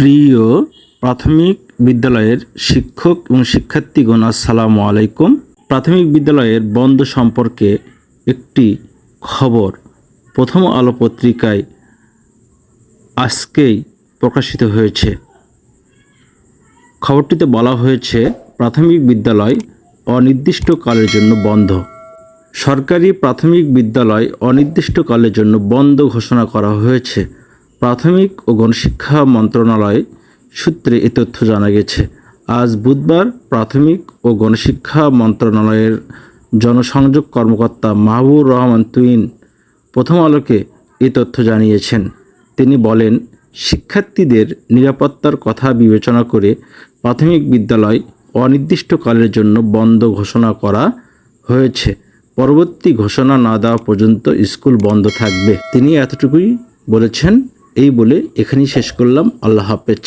প্রিয় প্রাথমিক বিদ্যালয়ের শিক্ষক এবং শিক্ষার্থীগণ, আসসালামু আলাইকুম। প্রাথমিক বিদ্যালয়ের বন্ধ সম্পর্কে একটি খবর। প্রথম আলো পত্রিকায় আজকেই প্রকাশিত হয়েছে। খবরটিতে বলা হয়েছে, প্রাথমিক বিদ্যালয় অনির্দিষ্টকালের জন্য বন্ধ। সরকারি প্রাথমিক বিদ্যালয় অনির্দিষ্টকালের জন্য বন্ধ ঘোষণা করা হয়েছে। প্রাথমিক ও গণশিক্ষা মন্ত্রণালয় সূত্রে এ তথ্য জানা গেছে। আজ বুধবার প্রাথমিক ও গণশিক্ষা মন্ত্রণালয়ের জনসংযোগ কর্মকর্তা মাহবুর রহমান তুইন প্রথম আলোকে এ তথ্য জানিয়েছেন। তিনি বলেন, শিক্ষার্থীদের নিরাপত্তার কথা বিবেচনা করে প্রাথমিক বিদ্যালয় অনির্দিষ্টকালের জন্য বন্ধ ঘোষণা করা হয়েছে। পরবর্তী ঘোষণা না দেওয়া পর্যন্ত স্কুল বন্ধ থাকবে। তিনি এতটুকুই বলেছেন। এই বলে এখানেই শেষ করলাম। আল্লাহ হাফেজ।